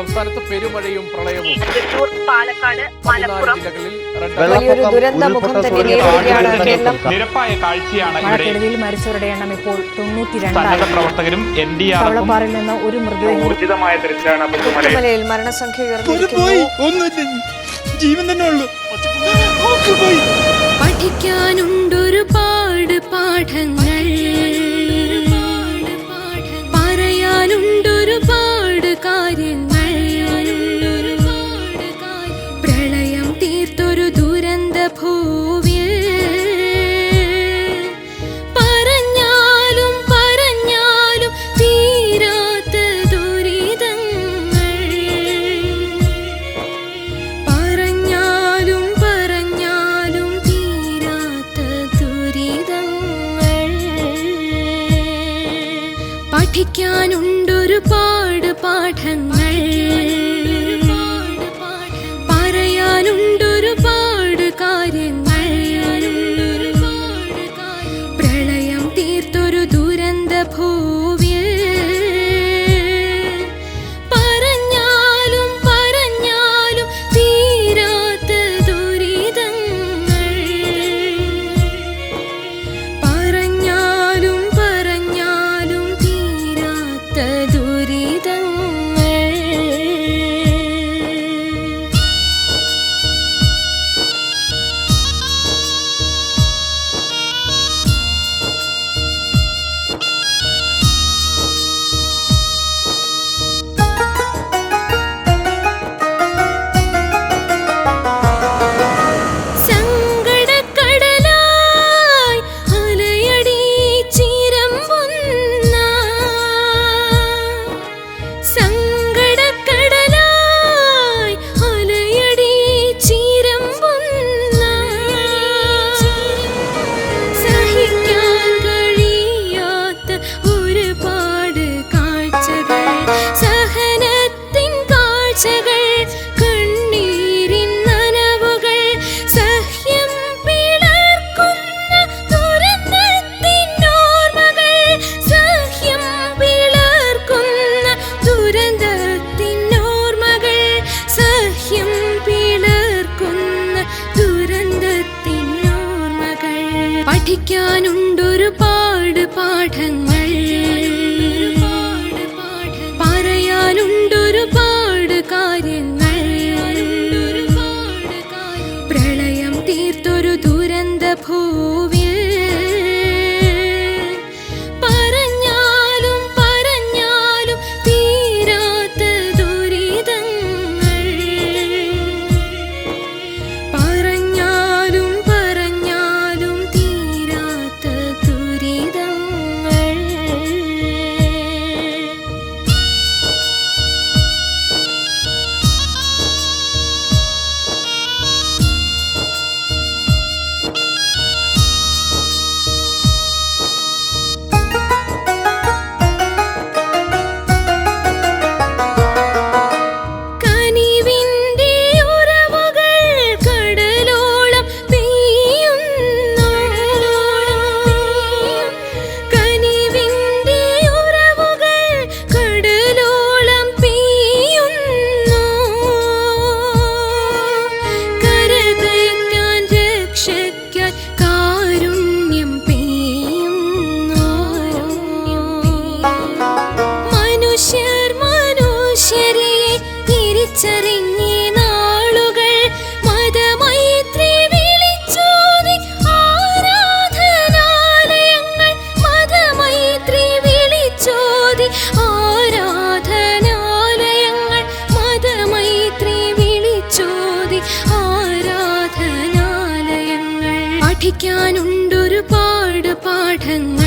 സംസ്ഥാനത്ത് പെരുമഴയും പ്രളയവും. നിരപ്പായ കാഴ്ചയാണ് മരിച്ചവരുടെ എണ്ണം ഇപ്പോൾ പ്രവർത്തകരും എൻ നിന്ന് ഒരു മൃതദേഹം ഊർജിതമായ തിരച്ചിലാണ് മരണസംഖ്യ ഉയർന്നു ജീവൻ തന്നെ ഉള്ളൂ. പഠിക്കാനുണ്ടോ പഠിക്കാനുണ്ടൊരുപാട് പാഠങ്ങൾ. പറയാനുണ്ടൊരുപാട് കാര്യങ്ങൾ. പഠിക്കാനുണ്ടൊരു പാട് പാഠങ്ങൾ. പറയാനുണ്ടൊരു പാട് കാര്യങ്ങൾ. പ്രളയം തീർത്തൊരു ദുരന്ത ഭൂവി പഠിക്കാനുണ്ടൊരുപാട് പാഠങ്ങൾ.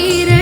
waiting.